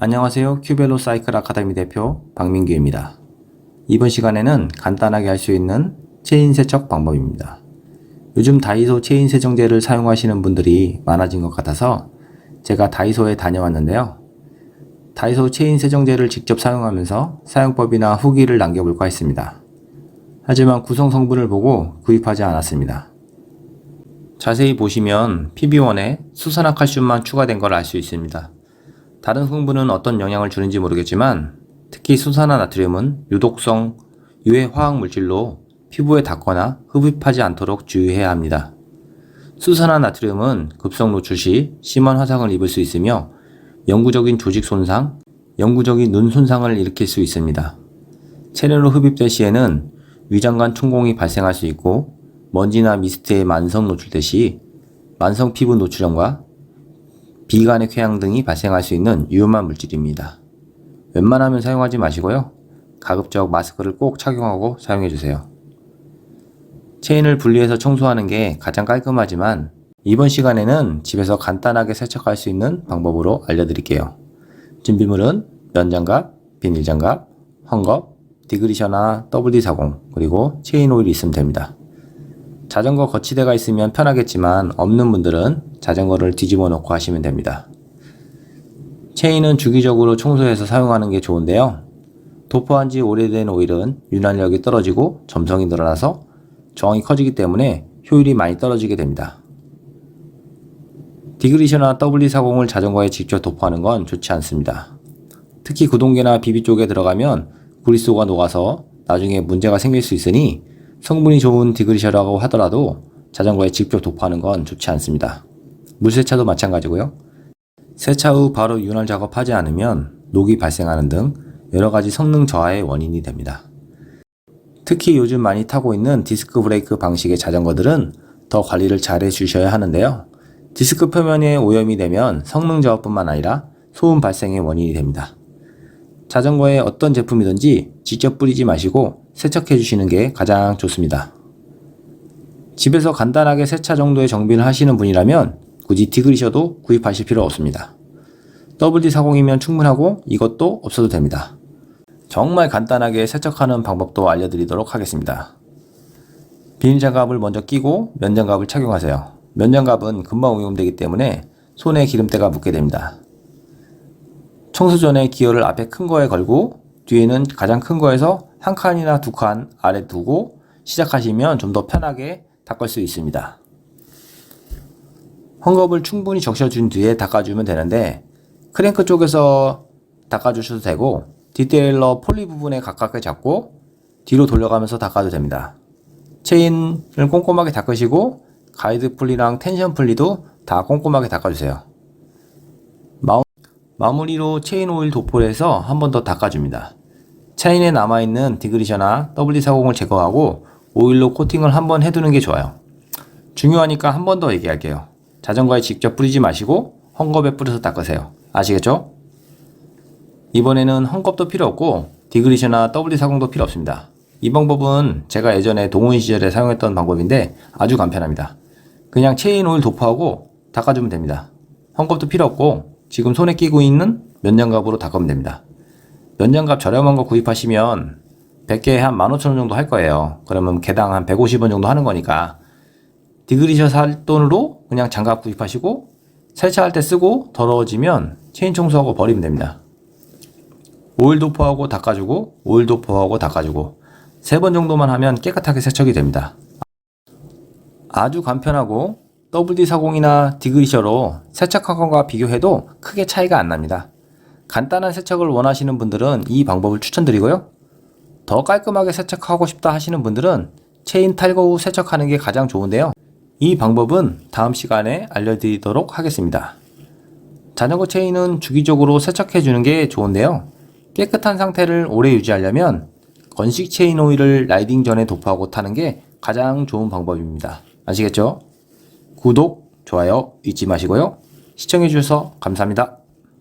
안녕하세요. 큐벨로 사이클 아카데미 대표 박민규입니다. 이번 시간에는 간단하게 할 수 있는 체인 세척 방법입니다. 요즘 다이소 체인 세정제를 사용하시는 분들이 많아진 것 같아서 제가 다이소에 다녀왔는데요. 다이소 체인 세정제를 직접 사용하면서 사용법이나 후기를 남겨볼까 했습니다. 하지만 구성 성분을 보고 구입하지 않았습니다. 자세히 보시면 PB1에 수산화 칼슘만 추가된 걸 알 수 있습니다. 다른 성분은 어떤 영향을 주는지 모르겠지만 특히 수산화 나트륨은 유독성 유해 화학 물질로 피부에 닿거나 흡입하지 않도록 주의해야 합니다. 수산화 나트륨은 급성 노출 시 심한 화상을 입을 수 있으며 영구적인 조직 손상, 영구적인 눈 손상을 일으킬 수 있습니다. 체내로 흡입될 시에는 위장관 충공이 발생할 수 있고 먼지나 미스트에 만성 노출될 시 만성 피부 노출염과 비간의 쾌양 등이 발생할 수 있는 위험한 물질입니다. 웬만하면 사용하지 마시고요. 가급적 마스크를 꼭 착용하고 사용해 주세요. 체인을 분리해서 청소하는 게 가장 깔끔하지만 이번 시간에는 집에서 간단하게 세척할 수 있는 방법으로 알려드릴게요. 준비물은 면장갑, 비닐장갑, 헝겊, 디그리셔나 WD-40 그리고 체인 오일이 있으면 됩니다. 자전거 거치대가 있으면 편하겠지만 없는 분들은 자전거를 뒤집어 놓고 하시면 됩니다. 체인은 주기적으로 청소해서 사용하는 게 좋은데요. 도포한 지 오래된 오일은 윤활력이 떨어지고 점성이 늘어나서 저항이 커지기 때문에 효율이 많이 떨어지게 됩니다. 디그리셔나 WD-40을 자전거에 직접 도포하는 건 좋지 않습니다. 특히 구동계나 비비 쪽에 들어가면 구리소가 녹아서 나중에 문제가 생길 수 있으니 성분이 좋은 디그리셔라고 하더라도 자전거에 직접 도포하는 건 좋지 않습니다. 물세차도 마찬가지고요. 세차 후 바로 윤활 작업하지 않으면 녹이 발생하는 등 여러 가지 성능 저하의 원인이 됩니다. 특히 요즘 많이 타고 있는 디스크 브레이크 방식의 자전거들은 더 관리를 잘 해주셔야 하는데요. 디스크 표면에 오염이 되면 성능 저하뿐만 아니라 소음 발생의 원인이 됩니다. 자전거에 어떤 제품이든지 직접 뿌리지 마시고 세척해 주시는 게 가장 좋습니다. 집에서 간단하게 세차 정도의 정비를 하시는 분이라면 굳이 디그리셔도 구입하실 필요 없습니다. WD-40이면 충분하고 이것도 없어도 됩니다. 정말 간단하게 세척하는 방법도 알려드리도록 하겠습니다. 비닐장갑을 먼저 끼고 면장갑을 착용하세요. 면장갑은 금방 오염되기 때문에 손에 기름때가 묻게 됩니다. 청소 전에 기어를 앞에 큰 거에 걸고 뒤에는 가장 큰 거에서 한 칸이나 두 칸 아래 두고 시작하시면 좀 더 편하게 닦을 수 있습니다. 헝겊을 충분히 적셔준 뒤에 닦아주면 되는데 크랭크 쪽에서 닦아주셔도 되고 디테일러 폴리 부분에 가깝게 잡고 뒤로 돌려가면서 닦아도 됩니다. 체인을 꼼꼼하게 닦으시고 가이드 풀리랑 텐션 풀리도 다 꼼꼼하게 닦아주세요. 마무리로 체인 오일 도포를 해서 한 번 더 닦아줍니다. 체인에 남아있는 디그리셔나 WD-40을 제거하고 오일로 코팅을 한 번 해두는 게 좋아요. 중요하니까 한 번 더 얘기할게요. 자전거에 직접 뿌리지 마시고 헝겊에 뿌려서 닦으세요. 아시겠죠? 이번에는 헝겊도 필요 없고 디그리셔나 WD-40도 필요 없습니다. 이 방법은 제가 예전에 동호인 시절에 사용했던 방법인데 아주 간편합니다. 그냥 체인 오일 도포하고 닦아주면 됩니다. 헝겊도 필요 없고 지금 손에 끼고 있는 면장갑으로 닦으면 됩니다. 면장갑 저렴한 거 구입하시면 100개에 한 15,000원 정도 할 거예요. 그러면 개당 한 150원 정도 하는 거니까 디그리셔 살 돈으로 그냥 장갑 구입하시고 세차할 때 쓰고 더러워지면 체인 청소하고 버리면 됩니다. 오일 도포하고 닦아주고 오일 도포하고 닦아주고 세 번 정도만 하면 깨끗하게 세척이 됩니다. 아주 간편하고 WD-40이나 디그리셔로 세척한 것과 비교해도 크게 차이가 안 납니다. 간단한 세척을 원하시는 분들은 이 방법을 추천드리고요. 더 깔끔하게 세척하고 싶다 하시는 분들은 체인 탈거 후 세척하는 게 가장 좋은데요. 이 방법은 다음 시간에 알려드리도록 하겠습니다. 자전거 체인은 주기적으로 세척해 주는 게 좋은데요. 깨끗한 상태를 오래 유지하려면 건식 체인 오일을 라이딩 전에 도포하고 타는 게 가장 좋은 방법입니다. 아시겠죠? 구독, 좋아요 잊지 마시고요. 시청해 주셔서 감사합니다.